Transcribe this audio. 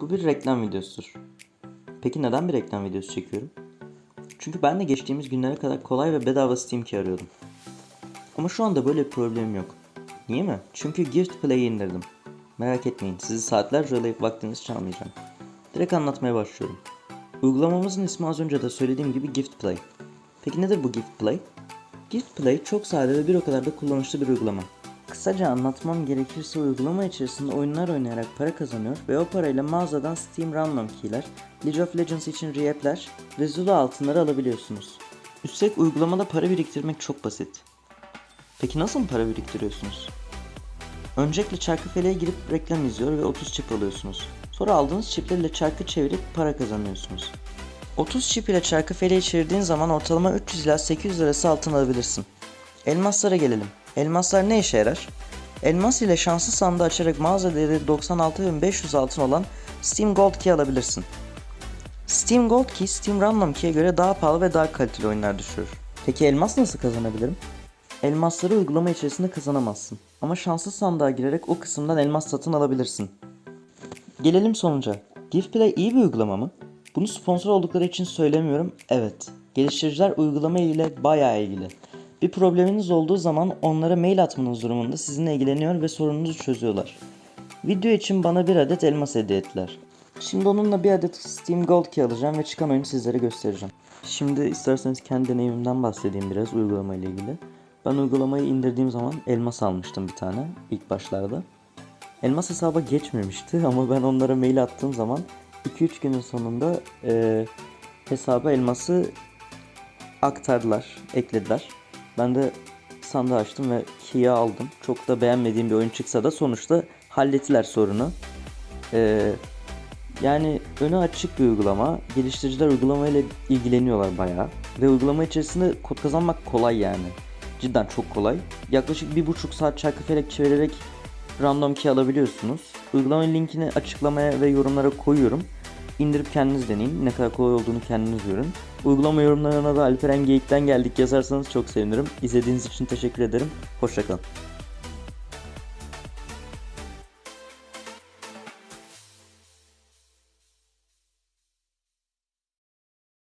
Bu bir reklam videosudur. Peki neden bir reklam videosu çekiyorum? Çünkü ben de geçtiğimiz günlere kadar kolay ve bedava Steam Key arıyordum. Ama şu anda böyle bir problemim yok. Niye mi? Çünkü Gift Play'i indirdim. Merak etmeyin sizi saatlerce oyalayıp vaktinizi çalmayacağım. Direkt anlatmaya başlıyorum. Uygulamamızın ismi az önce de söylediğim gibi Gift Play. Peki nedir bu Gift Play? Gift Play çok sade ve bir o kadar da kullanışlı bir uygulama. Kısaca anlatmam gerekirse uygulama içerisinde oyunlar oynayarak para kazanıyor ve o parayla mağazadan Steam Random Key'ler, League of Legends için Reap'ler ve Zulu altınları alabiliyorsunuz. Üstelik uygulamada para biriktirmek çok basit. Peki nasıl para biriktiriyorsunuz? Öncelikle çarkıfeleğe girip reklam izliyor ve 30 çip alıyorsunuz. Sonra aldığınız çiplerle çarkı çevirip para kazanıyorsunuz. 30 çip ile çarkıfeleği çevirdiğin zaman ortalama 300 ila 800 arası altın alabilirsin. Elmaslara gelelim. Elmaslar ne işe yarar? Elmas ile şanslı sandığı açarak mağaza değeri 96.500 altın olan Steam Gold Key alabilirsin. Steam Gold Key, Steam Random Key'e göre daha pahalı ve daha kaliteli oyunlar düşürür. Peki elmas nasıl kazanabilirim? Elmasları uygulama içerisinde kazanamazsın. Ama şanslı sandığa girerek o kısımdan elmas satın alabilirsin. Gelelim sonuca. Giftplay iyi bir uygulama mı? Bunu sponsor oldukları için söylemiyorum. Evet. Geliştiriciler uygulama ile bayağı ilgili. Bir probleminiz olduğu zaman onlara mail atmanız durumunda sizinle ilgileniyor ve sorununuzu çözüyorlar. Video için bana bir adet elmas hediye ettiler. Şimdi onunla bir adet Steam Gold Key alacağım ve çıkan oyunu sizlere göstereceğim. Şimdi isterseniz kendi deneyimimden bahsedeyim biraz uygulama ile ilgili. Ben uygulamayı indirdiğim zaman elmas almıştım bir tane ilk başlarda. Elmas hesaba geçmemişti ama ben onlara mail attığım zaman 2-3 günün sonunda e, hesaba elması aktardılar, eklediler. Ben de sandığı açtım ve key'i aldım. Çok da beğenmediğim bir oyun çıksa da sonuçta hallettiler sorunu. E, yani önü açık bir uygulama. Geliştiriciler uygulamayla ilgileniyorlar bayağı. Ve uygulama içerisinde kod kazanmak kolay yani. Cidden çok kolay. Yaklaşık bir buçuk saat çarkıfelek çevirerek random key alabiliyorsunuz. Uygulamanın linkini açıklamaya ve yorumlara koyuyorum. İndirip kendiniz deneyin. Ne kadar kolay olduğunu kendiniz görün. Uygulama yorumlarına da Alperen Geyik'ten geldik yazarsanız çok sevinirim. İzlediğiniz için teşekkür ederim. Hoşçakalın.